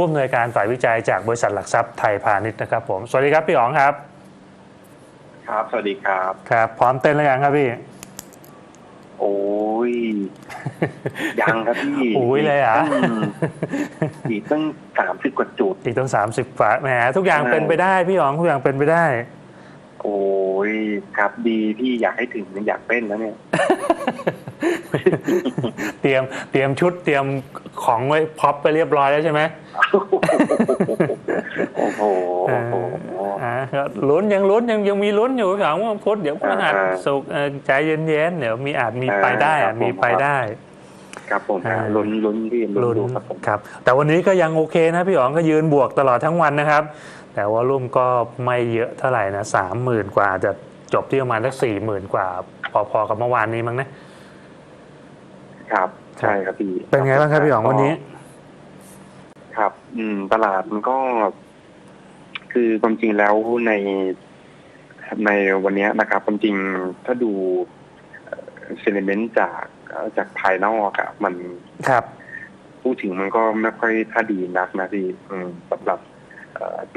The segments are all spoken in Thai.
ผู้อำนวยการฝ่ายวิจัยจากบริษัทหลักทรัพย์ไทยพาณิชย์นะครับผม สวัสดีครับพี่อ๋องครับ ครับ สวัสดีครับ ครับ พร้อมเต้นแล้วยังครับพี่ โอ้ย ยังครับพี่โอ้ยเลยเหรอะอีกตั้งสามสิบกว่าจุด อีกต้องสามสิบฝาแหมทุกอย่างใช่เป็นไปได้พี่อ๋องทุกอย่างเป็นไปได้ โอ้ยครับดีพี่อยากให้ถึงอยากเต้นแล้วเนี่ย เตรียมเตรียมชุดเตรียมของไว้พ็อปไปเรียบร้อยแล้วใช่ไหมโอ้โหเอโอ้อโหอ่าก็ลุ้นยังลุ้นยังยังมีลุ้นอยู่พี่อ๋องว่าพุธเดี๋ยวพฤหัสอ่าสุกร์เอ่อใจเย็นๆเดี๋ยวมีอาจมีอ่าไปได้ครัอาบจมีผมไปได้ครับผมอ่าลุ้นลุ้นพี่ลุ้นลุ้นดูครับผมครับ แต่วันนี้ก็ยังโอเคนะพี่อ๋องก็ยืนบวกตลอดทั้งวันนะครับ แต่ว่ารุ่มก็ไม่เยอะเท่าไหร่นะสามหมื่นกว่าจะจบที่ประมาณสักสี่หมื่นกว่า พอๆกับเมื่อวานนี้มั้งนะ ครับ ใช่ครับพี่ เป็นไงบ้างครับพี่อ๋องวันนี้ ครับ อืม ตลาดมันก็ คือความจริงแล้วในในวันเนี้ยนะครับความจริงถ้าดูเซนิเมนต์จากเอ่อจากภายนอกอะมันครับ พูดถึงมันก็ไม่ค่อยถ้าดีนักนะพี่อืมสำหรับเอ่อ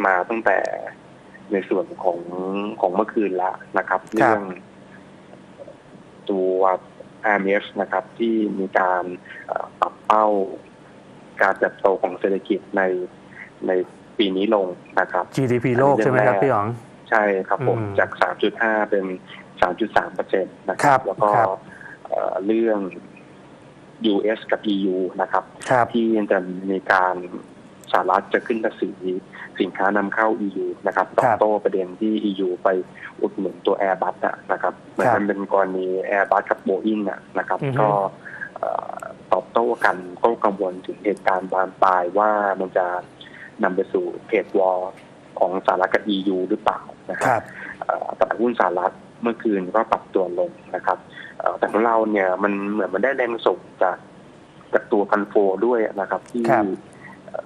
มาตั้งแต่ในส่วนของของเมื่อคืนละนะครับ เรื่องตัว IMF นะครับ ที่มีการเอ่อปรับเป้าการเติบโตของเศรษฐกิจในในปีนี้ลงนะครับ GDP โลกใช่ไหมครับพี่อ๋อง ใช่ครับผมอืมจาก 3.5 เป็น 3.3เปอร์เซ็นต์นะคครัรับบแล้วก็ครับเอ่อเรื่อง US กับ EU นะครับครับที่จะมีการ สหรัฐจะขึ้นภาษีสินค้านำเข้า EU นะครับตอบโต้ประเด็นที่ EU ไปอุดหนุนตัว Airbus อะนะครับเหมือนมันเป็นกรณี Airbus กับ Boeing อะนะครับอือฮึก็เอ่อตอบโต้กันก็กังวลถึงเหตุการณ์บานปลายว่ามันจะนำไปสู่เทรดวอร์ของสหรัฐกับ EU หรือเปล่านะคครับรับเอ่อตลาดหุ้นสหรัฐเมื่อคืนก็ปรับตัวลงนะครับเอ่อแต่ของเราเนี่ยมันเหมือนมันได้แรงส่งจากจากตัวพันโฟด้วยนะครับ ที่ครับเอ่อ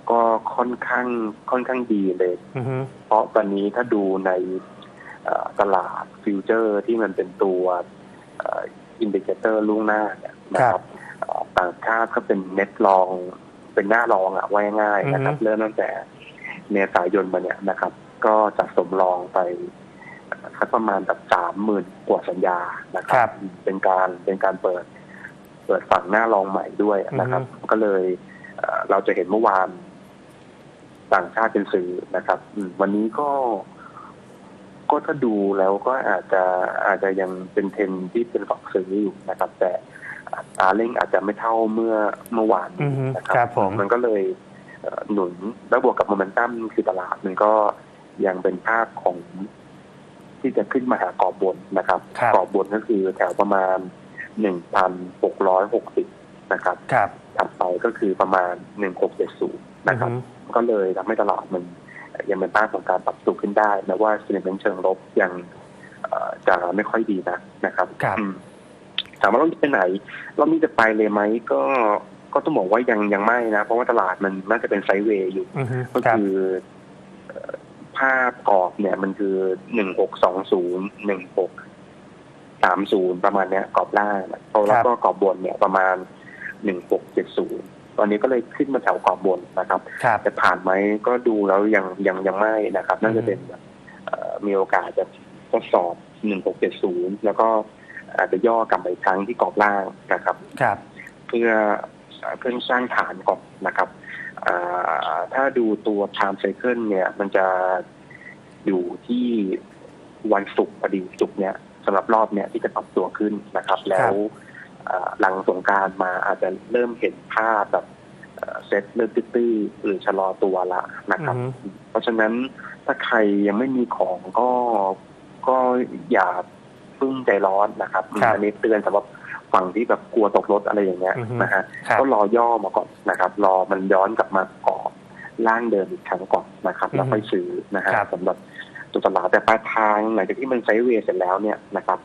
ก็ค่อนข้างค่อนข้างดีเลย อือฮึเพราะตอนนี้ถ้าดูในเอ่อตลาดฟิวเจอร์ที่มันเป็นตัวอินดิเคเตอร์ล่วงหน้าเนี่ยนะครับเอ่อต่างชาติก็เป็นเน็ตลองเป็นหน้ารองอะว่าง่ายๆนะครับเริ่มตั้งแต่เมษายนมาเนี่ยนะครับ ก็จะสมรองไปสักประมาณแบบสามหมื่นกว่าสัญญานะคครัรับเป็นการเป็นการเปิด เปิดฝั่งหน้ารองใหม่ด้วยนะครับ ก็เลย เอ่อเราจะเห็นเมื่อวานต่างชาติเป็นสื่อนะครับอืมวันนี้ก็ ก็ถ้าดูแล้วก็อาจจะอาจจะยังเป็นเทรนด์ที่เป็นฝักซื้ออยู่นะครับ แต่อัตราเร่งอาจจะไม่เท่าเมื่อเมื่อวานอือฮึนะคครัรับผมมันก็เลยเอ่อหนุนแล้วบวกกับโมเมนตัมคือตลาดมันก็ยังเป็นภาพของที่จะขึ้นมาหากรอบบนนะครับครับกรอบบนก็คือแถวประมาณหนึ่งพันหกร้อยหกสิบ นะครับครับถัดไปก็คือประมาณหนึ่งหกเจ็ดศูนย์นะครับอือฮึก็เลยทำให้ตลาดมันยังเป็นภาพของการปรับตัวขึ้นได้แม้ว่าสินเมนเชิงลบยังเอ่อจะไม่ค่อยดีนะนะครับครับอืมถามว่าเราไปไหน เรามีจะไปเลยไหมก็ก็ต้องบอกว่ายังยังไม่นะ เพราะว่าตลาดมันน่าจะเป็นไซด์เวย์อยู่อือฮึก็ครับคือเอ่อภาพกรอบเนี่ยมันคือหนึ่งหกสองศูนย์หนึ่งหกสามศูนย์ประมาณเนี้ยกรอบล่างนะแล้วก็กรอบบนเนี่ยประมาณ หนึ่งหกเจ็ดศูนย์ตอนนี้ก็เลยขึ้นมาแถวกรอบบนนะครับ ครับจะผ่านไหมก็ดูแล้วยังยังยังไม่นะครับ น่าจะเป็นแบบเอ่อมีโอกาสจะทดสอบหนึ่งหกเจ็ดศูนย์แล้วก็อาจจะย่อกลับไปอีกครั้งที่กรอบล่างนะครับ ครับ เพื่อเพื่อสร้างฐานก่อนนะครับอ่าถ้าดูตัว time cycle เนี่ยมันจะอยู่ที่วันศุกร์พอดีศุกร์เนี่ยสำหรับรอบเนี่ยที่จะปรับตัวขึ้นนะครับ แล้วอ่า หลังสงกรารมาอาจจะเริ่มเห็นภาพแบบเอ่อเซ็ตเริ่มตื้อๆหรือชะลอตัวละนะครับอือฮึเพราะฉะนั้นถ้าใครยังไม่มีของก็ก็อย่าเพิ่งใจร้อนนะครับครับอันนี้เตือนสำหรับฝั่งที่แบบกลัวตกรถอะไรอย่างเงี้ยอือฮึนะฮะครับก็รอย่อมาก่อนนะครับ รอมันย้อนกลับมาก่อนล่างเดิมอีกครั้งก่อนนะครับ แล้วค่อยซื้อนะฮะครับสำหรับตัวตลาดแต่ปลายทางหลังจากที่มันไซด์เวย์เสร็จแล้วเนี่ยนะครับ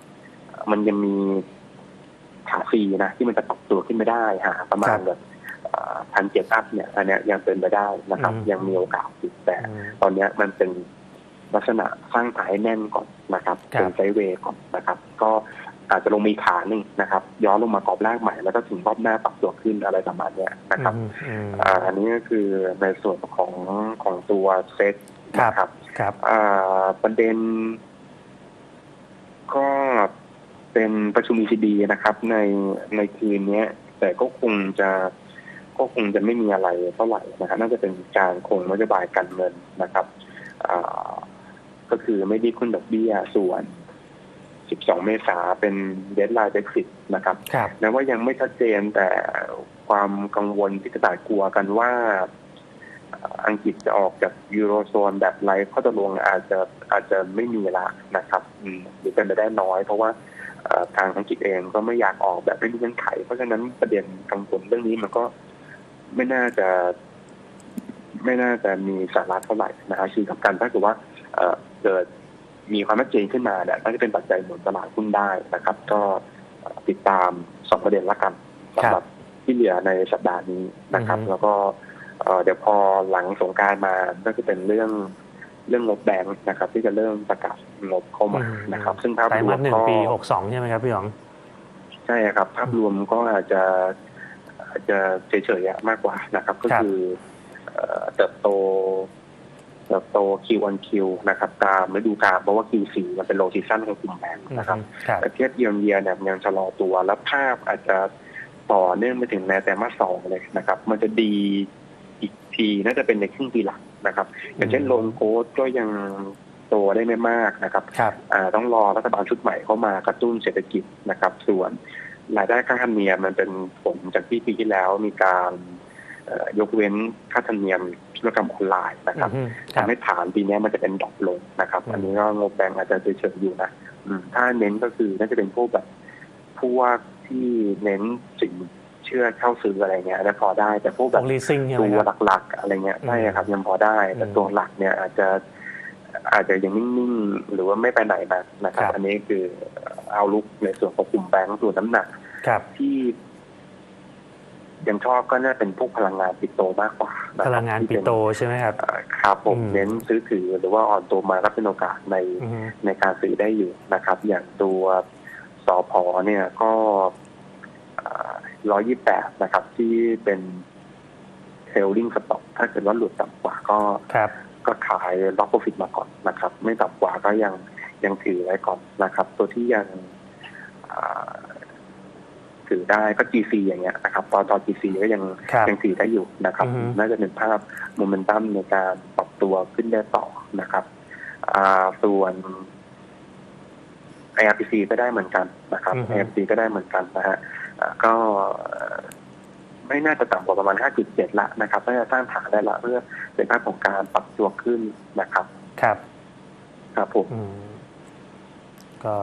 มันยังมี ขาฟรีนะที่มันจะปรับตัวขึ้นไม่ได้หาประมาณแบบพันเจ็ดอัพเนี่ยอันเนี้ยยังเป็นไปได้นะครับอืมยังมีโอกาสอยู่แต่อืมตอนเนี้ยมันเป็นลักษณะสร้างฐานให้แน่นก่อนนะครับครับเป็นไซด์เวย์ก่อนนะครับ ก็อาจจะลงมีขาหนึ่งนะครับ ย้อนลงมากรอบแรกใหม่แล้วก็ถึงรอบหน้าปรับตัวขึ้นอะไรประมาณเนี้ยนะครับอืมอืมอ่าอันนี้ก็คือในส่วนของของตัวเซตครับนะครับครับอ่าประเด็นก็ เป็นประชุม ECB นะครับ ในในคืนเนี้ยแต่ก็คงจะก็คงจะไม่มีอะไรเท่าไหร่นะครับน่าจะเป็นการคงนโยบายการเงินนะครับอ่าก็คือไม่ได้ขึ้นดอกเบี้ยส่วน 12 เมษาเป็นเดดไลน์เบรกซิตนะครับครับแม้ว่ายังไม่ชัดเจนแต่ความกังวลที่กระต่ายกลัวกันว่าเอ่ออังกฤษจะออกจากยูโรโซนแบบไรข้อตกลงอาจจะอาจจะไม่มีละนะครับอืมหรือเป็นไปได้น้อยเพราะว่าเอ่อ ทางอังกฤษเองก็ไม่อยากออกแบบไม่มีเงื่อนไข เพราะฉะนั้นประเด็นกังวลเรื่องนี้มันก็ไม่น่าจะ ไม่น่าจะมีสาระเท่าไหร่นะฮะคือกับการถ้าเกิดว่าเอ่อเกิดมีความชัดเจนขึ้นมาเนี่ยน่าจะเป็นปัจจัยหนุนตลาดหุ้นได้นะครับ ก็เอ่อติดตามสองประเด็นละกันสำหรับที่เหลือในสัปดาห์นี้นะครับอือฮึแล้วก็เอ่อเดี๋ยวพอหลังสงกรารมาก็จะเป็นเรื่อง เรื่องงบแบงค์นะครับ ที่จะเริ่มประกาศงบเข้ามานะครับ ซึ่งภาพไตรรวมามสหนึ่งก็ปีหกสองใช่ไหมครับพี่หยองใช่ครับ ภาพรวมก็อาจจะอาจจะเฉยๆอะมากกว่านะครับ ก็ครับคือเอ่อเติบโตเติบโต Q on Q นะครับตามฤดูกาลเพราะว่า Q4 มันเป็นโลซีซั่นของกลุ่มแบงค์นะครับครับแต่เทียบเยียเยียเนี่ยมันยังชะลอตัวแล้วภาพอาจจะต่อเนื่องไปถึงในแต่มาสสองเลยนะครับ มันจะดีอีกทีน่าจะเป็นในครึ่งปีหลัง นะครับ อย่างเช่นอืมโลนโค้ดก็ยังโตได้ไม่มากนะครับครับอ่าต้องรอรัฐบาลชุดใหม่เข้ามากระตุ้นเศรษฐกิจนะครับ ส่วนรายได้ค่าธรรมเนียมมันเป็นผลจากที่ปีที่แล้วมีการเอ่อยกเว้นค่าธรรมเนียมธุรกรรมออนไลน์นะครับอืมครับทำให้ฐานปีนี้มันจะเป็นดรอปลงนะครับอืมอันนี้ก็งบแบงก์อาจจะเฉยๆอยู่นะอืมถ้าเน้นก็คือน่าจะเป็นพวกแบบพวกที่เน้นสินเชื่อเข้าซื้ออะไรเงี้ยแล้วพอได้แต่พวกพแบวบกลีซิ่งใช่ไหมตัวครับหลัก ๆ อะไรเงี้ยอืมใช่ครับยังพอได้แต่อืมตัวหลักเนี่ยอาจจะอาจจะยังนิ่งๆ หรือว่าไม่ไปไหนนะนะครับครับ อันนี้คือเอาลุกในส่วนของกลุ่มแบงก์ส่วนน้ำหนักครับที่ยังชอบก็น่าเป็นพวกพลังงานปิโตมากกว่าะครับพลังงานปิโตใช่ไหมครับเอ่อครับผมอืมเน้นซื้อถือหรือว่าอ่อนตัวมารับเป็นโอกาสในอืมในการซื้อได้อยู่นะครับ อย่างตัวสอพอเนี่ยก็ ร้อยยี่แปดนะครับ ที่เป็นเทลลิงสต็อกถ้าเกิดว่าหลุดต่ำกว่าก็ครับก็ขายล็อกโปรฟิตมาก่อนนะครับ ไม่ต่ำกว่าก็ยังยังถือไว้ก่อนนะครับ ตัวที่ยังอ่าถือได้ก็ GC อย่างเงี้ยนะครับตอนตอน GC ก็ยังครับยังถือได้อยู่นะครับอือฮึน่าจะเป็นภาพโมเมนตัมในการปรับตัวขึ้นได้ต่อนะครับอ่าส่วน IRPC ก็ได้เหมือนกันนะครับอือฮึ IRPC ก็ได้เหมือนกันนะฮะอ่าก็เอ่อไม่น่าจะต่ำกว่าประมาณ 5.7 ละนะครับน่าจะสร้างฐานได้ละเพื่อเป็นภาพของการปรับตัวขึ้นนะครับ ครับ ครับผมอืมก็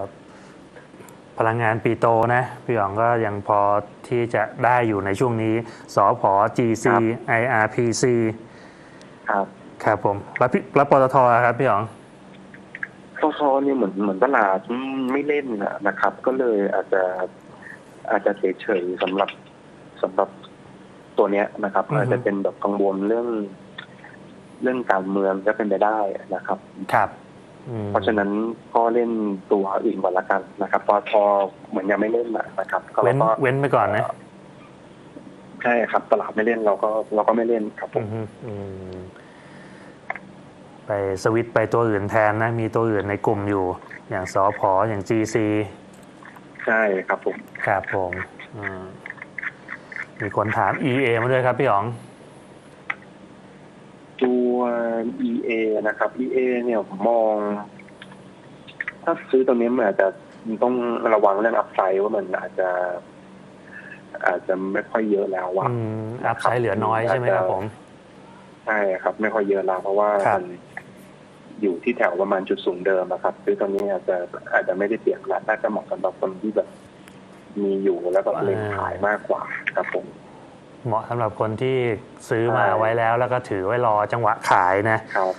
พลังงานปีโตนะ พี่หยองก็ยังพอที่จะได้อยู่ในช่วงนี้สอพอ GC IRPC ครับ ครับผม แล้วพี่แล้วปตทอะครับพี่หยองโซโซเนี่ยเหมือนเหมือนตลาดไม่เล่นนะนะครับ ก็เลยอาจจะอาจจะเฉยๆสำหรับสำหรับตัวเนี้ยนะครับอือฮึอาจจะเป็นแบบกังวลเรื่อง เรื่องการเมืองก็เป็นไปได้นะครับครับอืมเพราะฉะนั้นก็เล่นตัวอื่นก่อนละกันนะครับพอพอเหมือนยังไม่เล่นนะนะครับก็เว้นเราก็เว้นไปก่อนนะใช่ครับ ตลาดไม่เล่นเราก็เราก็ไม่เล่นครับผมอืมอืม ไปสวิตช์ไปตัวอื่นแทนนะ มีตัวอื่นในกลุ่มอยู่ อย่างสอพออย่าง GC ใช่ครับผม ครับผมอืมมีคนถาม EA มาด้วยครับพี่หยอง ตัว EA นะครับ EA เนี่ยผมมอง ถ้าซื้อตรงนี้มันอาจจะต้องระวังเรื่องอัพไซด์ว่ามันอาจจะ อาจจะไม่ค่อยเยอะแล้วว่าอืมอัพไซด์เหลือน้อยใช่ไหมครับผมใช่ครับ ไม่ค่อยเยอะแล้วเพราะว่าครับมัน อยู่ที่แถวประมาณจุดศูนย์เดิมนะครับซื้อตรงนี้อาจจะอาจจะไม่ได้เปรียบละน่าจะเหมาะสำหรับคนที่แบบมีอยู่แล้วก็เล็งขายมากกว่าครับผมเหมาะสำหรับคนที่ซื้อมาใช่ไว้แล้ว แล้วก็ถือไว้รอจังหวะขายนะครับ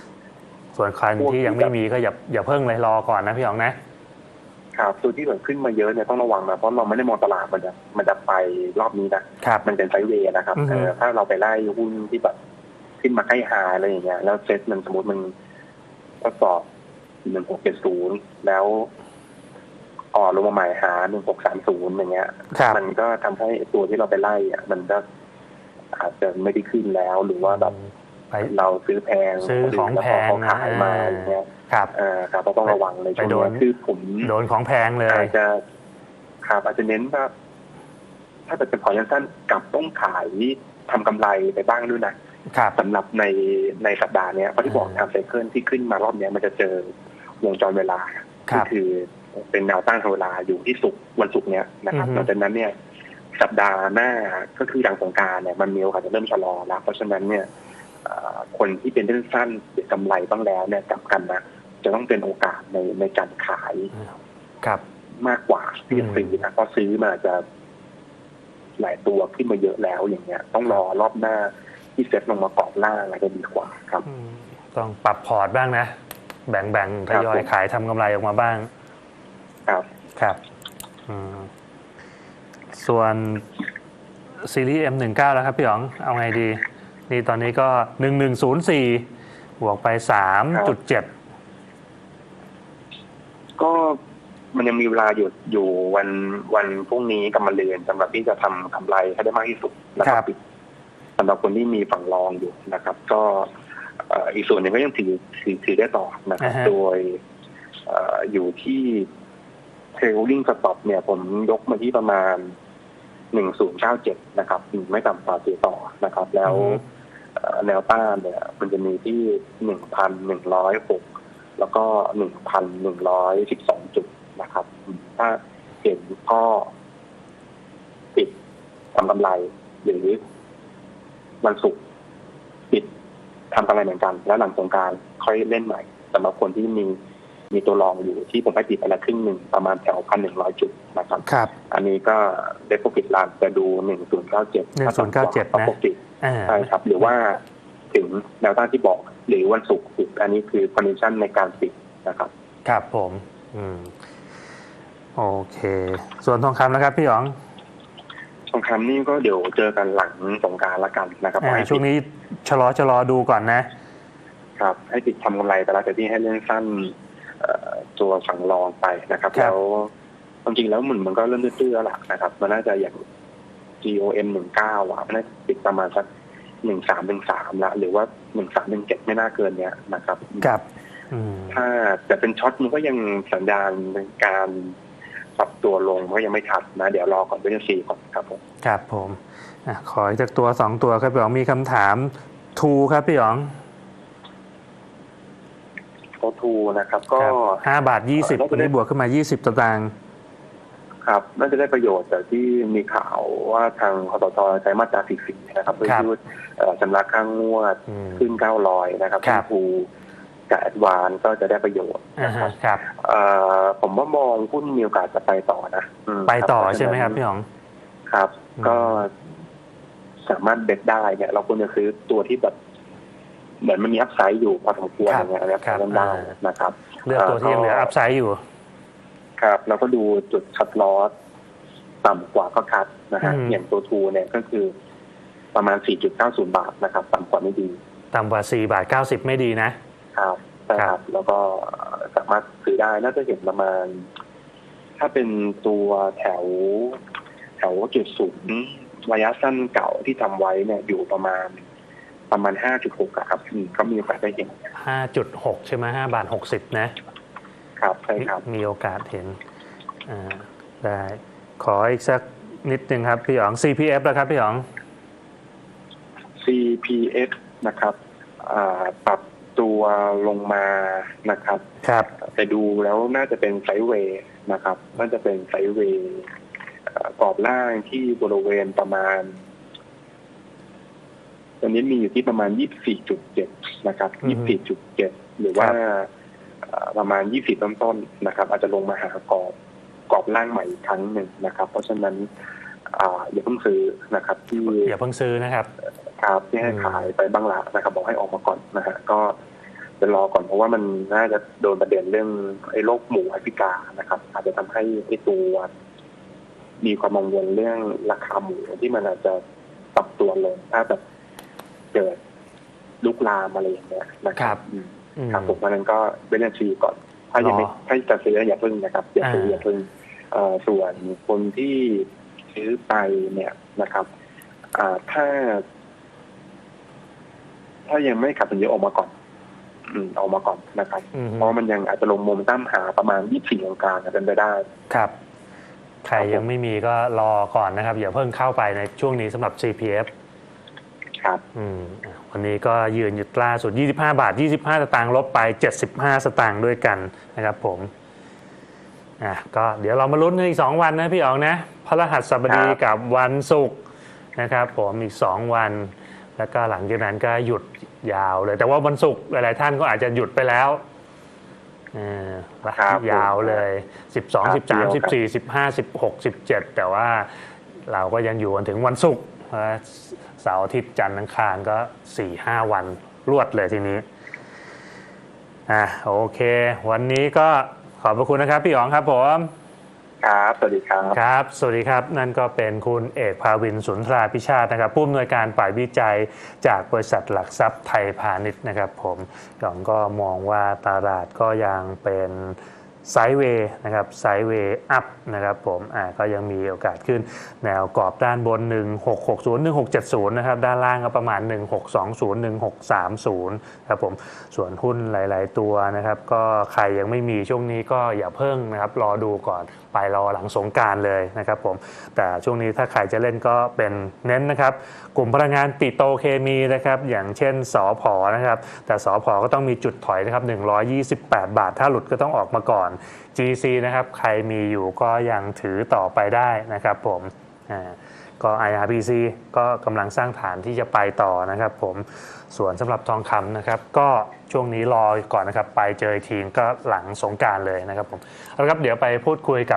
ส่วนคันพวกที่ยังที่ไม่แบบมีก็อย่าอย่าเพิ่งเลยรอก่อนนะพี่หยองนะครับตัวที่แบบขึ้นมาเยอะเนี่ยต้องระวังนะเพราะเราไม่ได้มองตลาดมันจะมันจะไปรอบนี้นะครับมันเป็นไซด์เวย์นะครับอือฮึเออถ้าเราไปไล่หุ้นที่แบบขึ้นมาใกล้หาอะไรอย่างเงี้ยแล้วเซ็ตมันสมมติมัน ทดสอบหนึ่งหกเจ็ดศูนย์แล้วอ่อนลงมาใหม่หาหนึ่งหกสามศูนย์อย่างเงี้ย ครับ มันก็ทำให้ตัวที่เราไปไล่อะมันก็อาจจะไม่ได้ขึ้นแล้ว หรือว่าแบบไป เราซื้อแพงซื้อของแพงเขานะขายมาอย่างเงี้ยครับ เออครับก็ต้องระวังในช่วงไปโดน นี้คือผม โดนของแพงเลย อาจจะครับอาจจะเน้นว่าถ้าเกิดเป็นพอร์ตสั้นๆกลับต้องขายทำกำไรไปบ้างด้วยนะ ครับ สำหรับในในสัปดาห์เนี้ยเพราะที่บอกอืมทางไซเคิลที่ขึ้นมารอบเนี้ยมันจะเจอวงจรเวลาครัก็บ คือเป็นแนวต้านทางเวลาอยู่ที่ศุกร์วันศุกร์เนี้ยนะครับอือฮึ หลังจากนั้นเนี่ยสัปดาห์หน้าก็คือหลังสงกรารเนี่ยมันมีโอกาสจะเริ่มชะลอแล้ว เพราะฉะนั้นเนี่ยเอ่อคนที่เป็นเรื่องสั้นเก็งกำไรบ้างแล้วเนี่ยกลับกันนะจะต้องเป็นโอกาสในในการขายครับ มากกว่าที่จะซื้อนะเพราะซื้อมาจะหลายตัวขึ้นมาเยอะแล้วอย่างเงี้ย ต้องรอรอบหน้า ที่เซ็ตลงมากรอบล่างอะไรจะดีกว่าครับอืมต้องปรับพอร์ตบ้างนะ แบ่งแบ่งๆทยอยครับผมขายทำกำไรออกมาบ้าง ครับครับอืมส่วนซีรีส์ M19 แล้วครับพี่หยอง เอาไงดี นี่ตอนนี้ก็ 1104 บวกไป 3.7 ก็มันยังมีเวลาอยู่อยู่วันวันพรุ่งนี้กับมาเรือนสำหรับที่จะทำกำไรให้ได้มากที่สุดนะคครัรับบ สำหรับคนที่มีฝั่งรองอยู่นะครับ ก็เอ่ออีกส่วนหนึ่งก็ยังถือถือถือได้ต่อนะครับอ่าฮะโดยเอ่ออยู่ที่เทรลลิ่งสต็อปเนี่ย ผมยกมาที่ประมาณหนึ่งศูนย์เก้าเจ็ดนะครับอืมไม่ต่ำกว่าซื้อต่อนะครับ แล้วอือฮึเอ่อแนวต้านเนี่ย มันจะมีที่หนึ่งพันหนึ่งร้อยหกแล้วก็หนึ่งพันหนึ่งร้อยสิบสองจุดนะครับอืมถ้าเห็นก็ปิดทำกำไรหรือ วันศุกร์ปิดทำกำไรเหมือนกัน แล้วหลังสงกรารค่อยเล่นใหม่สำหรับคนที่มีมีตัวรองอยู่ที่ผมให้ปิดไปละครึ่งหนึ่งประมาณแถวพันหนึ่งร้อยจุดนะครับครับ อันนี้ก็เดฟโ o ปิดลานจะดูหนึ่งศูนย์เก้าเจ็ด1097นะปกติอ่าใช่ครับ หรือว่าถึงแนวต้านที่บอกหรือวันศุกร์ปิดอันนี้คือคอนดิชันในการปิดนะครับ ครับผม อืม โอเค ส่วนทองคำแล้วครับพี่หยองทอง คำนี่ก็เดี๋ยวเจอกันหลังสงกรารละกันนะครับอ่าให้ช่วงนี้ชะลอชะลอดูก่อนนะ ครับ ให้ติดทำกำไรไปแล้วแต่ที่ให้เรื่องสั้นเอ่อตัวฝั่งรองไปนะครับครับ แล้วความจริงแล้วมันมันก็เริ่มตื้อๆแล้วล่ะนะครับ มันน่าจะอย่าง GOM หนึ่งเก้าอะมันน่าจะติดประมาณสักหนึ่งสามหนึ่งสามละหรือว่าหนึ่งสามหนึ่งเจ็ดไม่น่าเกินเนี้ยนะครับครับอืมถ้าแต่เป็นช็อตมันก็ยังสัญญาณในการ ปรับตัวลงก็ยังไม่ชัดนะ เดี๋ยวรอก่อนเป็นซีก่อนครับผมครับผมอะขออีกจากตัวสองตัวครับพี่หยองมีคำถามทูครับพี่หยองโอทูนะครับ ก็ห้าบาทยี่สิบเอ่อวันนี้บวกขึ้นมายี่สิบตางค์ครับน่าจะได้ประโยชน์จากที่มีข่าวว่าทางคสชใช้มาตรา 44 นะครับเพื่อยืดเอ่อชำระค่างงวดอืมขึ้น 900 นะครับครับทู กับแอดวานก็จะได้ประโยชน์อ่านะคฮะรับครับ เอ่อผมว่ามองหุ้นมีโอกาสจะไปต่อนะมไปต่อเพาะใช่ไหมครับฉะนั้นพี่หยอง ครับ อืม ก็สามารถเบ็ดได้เนี่ย เราควรจะซื้อตัวที่แบบ เหมือนมันมีอัพไซด์อยู่พอสมควรอย่างเงี้ยอัพไซด์ได้นะครับ เลือกตัวที่ยังเหลืออัพไซด์อยู่ ครับแล้วก็ดูจุดคัดลอสต่ำกว่าก็คัดนะฮะอืม อย่างตัวทูเนี่ยก็คือ ประมาณ 4.90 บาทนะครับ ต่ำกว่าไม่ดี ต่ำกว่าสี่บาทเก้าสิบไม่ดีนะ ครับใช่คครัรับ บ แล้วก็สามารถซื้อได้น่าจะเห็นประมาณ ถ้าเป็นตัวแถว แถวจุดศูนย์ระยะสั้นเก่าที่ทำไว้เนี่ยอยู่ประมาณ ประมาณ5.6อะครับอืมก็มีโอกาสได้เห็นห้าจุดหกใช่ไหมห้าบาทหกสิบนะ ครับใช่ครับ มีโอกาสเห็นอ่าได้ ขออีกสักนิดนึงครับพี่หยอง CPF แล้วครับพี่หยอง CPF นะครับอ่าปรับ ตัวลงมานะครับ ครับ แต่ดูแล้วน่าจะเป็นไซด์เวย์นะครับ น่าจะเป็นไซด์เวย์เอ่อกรอบล่างที่บริเวณประมาณตอนนี้มีอยู่ที่ประมาณ 24.7 นะครับอือฮึ24.7 หรือว่าเอ่อประมาณ 20 ต้นๆนะครับ อาจจะลงมาหากรอบกรอบล่างใหม่อีกครั้งหนึ่งนะครับ เพราะฉะนั้นอ่าอย่าเพิ่งซื้อนะครับ ที่อย่าเพิ่งซื้อนะครับครับที่ให้ขายไปบ้างละนะครับ บอกให้ออกมาก่อนนะฮะก็ จะรอก่อนเพราะว่ามันน่าจะโดนประเด็นเรื่องไอ้โรคหมูแอฟริกานะครับ อาจจะทำให้ไอ้ตัวมีความกังวลเรื่องราคาหมูที่มันอาจจะปรับตัวลงถ้าแบบเกิดลุกลามอะไรอย่างเงี้ยนะคครัรับบอืมอืมครับผมเพราะฉะนั้นก็เป็นเรื่องชีก่อน ถ้ายังไม่รอถ้าจะซื้ออย่าเพิ่งนะครับอย่าซื้ออ่าอย่าเพิ่งเอ่อส่วนคนที่ซื้อไปเนี่ยนะครับอ่าถ้า ถ้ายังไม่ขับเป็นเยอะออกมาก่อน อืมออกมาก่อนนะครับ อืม เพราะมันยังอาจจะลงโมเมนตัมหาประมาณ 24องค์การเป็นไปได้ ครับ ใครยังไม่มีก็รอก่อนนะครับ อย่าเพิ่งเข้าไปในช่วงนี้สำหรับ CPF ครับ อืมอะวันนี้ก็ยืนหยุดล่าสุด 25 บาท 25 สตางค์ลบไป 75 สตางค์ด้วยกันนะครับผมอะก็เดี๋ยวเรามาลุ้นกันอีก 2 วันนะพี่อ๋องนะพระรหัสบดีกับวันศุกร์นะครับผมอีก 2 วัน แล้วก็หลังจากนั้นก็หยุด ยาวเลย แต่ว่าวันศุกร์หลายๆท่านก็อาจจะหยุดไปแล้วเออครับยาวเลย 12 13 14 15 16 17 แต่ว่าเราก็ยังอยู่กันถึงวันศุกร์เพราะเสาร์อาทิตย์จันทร์อังคารก็ 4-5 วันรวดเลยทีนี้อะโอเค วันนี้ก็ขอบพระคุณนะครับ พี่อ๋องครับผม ครับ สวัสดีครับ ครับ สวัสดีครับ นั่นก็เป็นคุณเอกภาวินสุนทราพิชาตินะครับผู้อำนวยการฝ่ายวิจัยจากบริษัทหลักทรัพย์ไทยพาณิชย์นะครับผมหยองก็มองว่าตลาดก็ยังเป็น ไซด์เวย์นะครับไซด์เวย์อัพนะครับผมอ่าก็ยังมีโอกาสขึ้นแนวกรอบด้านบน 1660 1670 นะครับ ด้านล่างก็ประมาณ 1620 1630 ครับผม ส่วนหุ้นหลาย ๆ ตัวนะครับ ก็ใครยังไม่มีช่วงนี้ก็อย่าเพิ่งนะครับ รอดูก่อนไปรอหลังสงการเลยนะครับผม แต่ช่วงนี้ถ้าใครจะเล่นก็เป็นเน้นนะครับ กลุ่มพลังงานปิโตเคมีนะครับ อย่างเช่นสอพอนะครับ แต่สอพอก็ต้องมีจุดถอยนะครับ 128 บาท ถ้าหลุดก็ต้องออกมาก่อน GC นะครับใครมีอยู่ก็ยังถือต่อไปได้นะครับผมอ่าก็ IRPC ก็กำลังสร้างฐานที่จะไปต่อนะครับผมส่วนสำหรับทองคำนะครับ ก็ช่วงนี้รอก่อนนะครับ ไปเจออีกทีก็หลังสงการเลยนะครับผมเอาละครับเดี๋ยวไปพูดคุยกับ